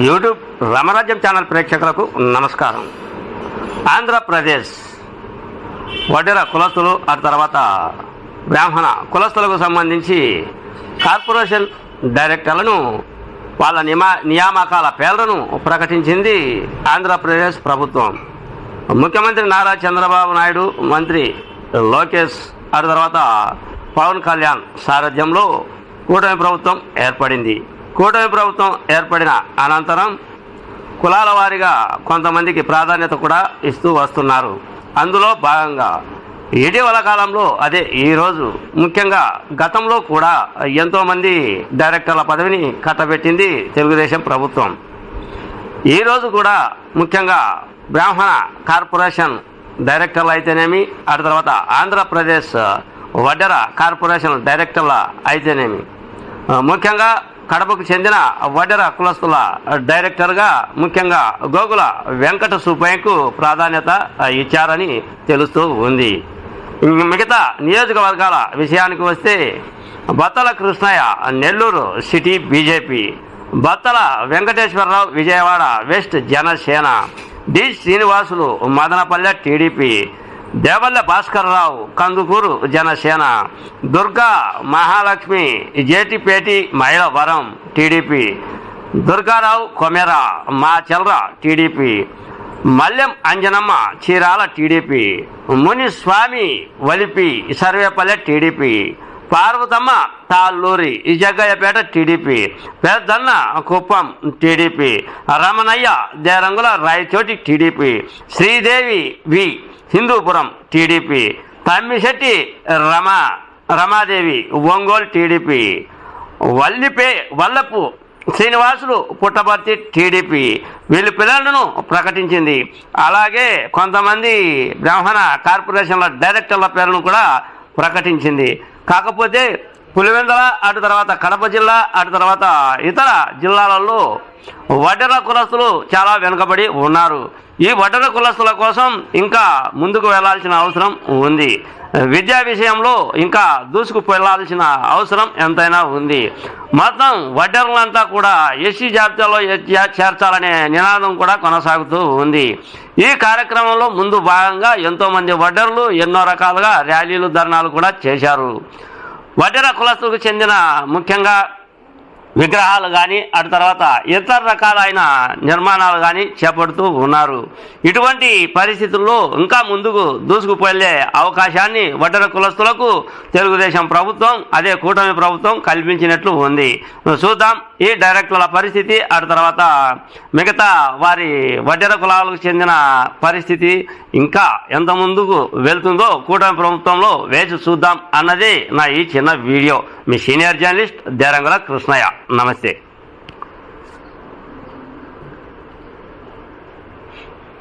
YouTube రామరాజ్యం channel ప్రేక్షకులకు నమస్కారం. ఆంధ్రప్రదేశ్ వడ్డెర కులస్తులు ఆ తర్వాత బ్రాహ్మణ కులస్తులకు సంబంధించి కార్పొరేషన్ డైరెక్టర్లను వాళ్ళ నిమా నియామకాల పేర్లను ప్రకటించింది ఆంధ్రప్రదేశ్ ప్రభుత్వం. ముఖ్యమంత్రి నారా చంద్రబాబు నాయుడు మంత్రి లోకేష్ ఆ తర్వాత పవన్ కళ్యాణ్ సారథ్యంలో కూటమి ప్రభుత్వం ఏర్పడింది. కూటమి ప్రభుత్వం ఏర్పడిన అనంతరం కులాల వారీగా కొంతమందికి ప్రాధాన్యత కూడా ఇస్తూ వస్తున్నారు. అందులో భాగంగా ఇటీవల కాలంలో అదే ఈరోజు ముఖ్యంగా గతంలో కూడా ఎంతోమంది డైరెక్టర్ల పదవిని కట్టబెట్టింది తెలుగుదేశం ప్రభుత్వం. ఈరోజు కూడా ముఖ్యంగా బ్రాహ్మణ కార్పొరేషన్ డైరెక్టర్లు అయితేనేమి ఆ తర్వాత ఆంధ్రప్రదేశ్ వడ్డెర కార్పొరేషన్ డైరెక్టర్ల అయితేనేమి. ముఖ్యంగా కడపకు చెందిన వడెర కులస్తుల డైరెక్టర్గా ముఖ్యంగా గోగుల వెంకట సుబ్బయ్యకు ప్రాధాన్యత ఇచ్చారని తెలుస్తూ ఉంది. మిగతా నియోజకవర్గాల విషయానికి వస్తే Battala Krishnaiah Nellore city BJP Battala Venkateswararao Vijayawada west Janasena D. Srinivasulu Madanapalle TDP Devalla Bhaskarrao Kandukur Janasena Durga Mahalakshmi జేటిపేటి Mylavaram TDP Durgarao Komera మా చెల్ర TDP Mallem Anjanamma Chirala TDP Muniswamy Valipi Sarvepalli TDP Parvathamma Talluri Jaggayyapeta TDP Peddanna Kuppam TDP Ramanaiah Derangula Rayachoti TDP Sridevi V Hindupur TDP. Tammisetti Rama Ramadevi Ongole TDP. వల్లిపే Vallapu Srinivasulu Puttaparthi TDP. వీళ్ళ పిల్లలను ప్రకటించింది. అలాగే కొంతమంది బ్రాహ్మణ కార్పొరేషన్ల డైరెక్టర్ల పేర్లను కూడా ప్రకటించింది. కాకపోతే పులివెందల అటు తర్వాత కడప జిల్లా అటు తర్వాత ఇతర జిల్లాలలో వడ్డెర కులస్తులు చాలా వెనుకబడి ఉన్నారు. ఈ వడ్డెర కులస్తుల కోసం ఇంకా ముందుకు వెళ్ళాల్సిన అవసరం ఉంది. విద్యా విషయంలో ఇంకా దూసుకు వెళ్ళాల్సిన అవసరం ఎంతైనా ఉంది. మొత్తం వడ్డెర్లంతా కూడా ఎస్సీ జాబితాలో చేర్చాలనే నినాదం కూడా కొనసాగుతూ ఉంది. ఈ కార్యక్రమంలో ముందు భాగంగా ఎంతోమంది వడ్డర్లు ఎన్నో రకాలుగా ర్యాలీలు ధర్నాలు కూడా చేశారు. వడ్డెర కులస్తుకు చెందిన ముఖ్యంగా విగ్రహాలు కానీ అటు తర్వాత ఇతర రకాలైన నిర్మాణాలు కానీ చేపడుతూ ఉన్నారు. ఇటువంటి పరిస్థితుల్లో ఇంకా ముందుకు దూసుకుపోయే అవకాశాన్ని వడ్డర కులస్తులకు తెలుగుదేశం ప్రభుత్వం అదే కూటమి ప్రభుత్వం కల్పించినట్లు ఉంది. చూద్దాం. ఈ డైరెక్టర్ల పరిస్థితి ఆ తర్వాత మిగతా వారి వడ్డెర కులాలకు చెందిన పరిస్థితి ఇంకా ఎంత ముందుకు వెళ్తుందో కూటమి ప్రభుత్వంలో వేచి చూద్దాం అన్నది నా ఈ చిన్న వీడియో. మీ సీనియర్ జర్నలిస్ట్ దేరంగుల కృష్ణయ్య. నమస్తే.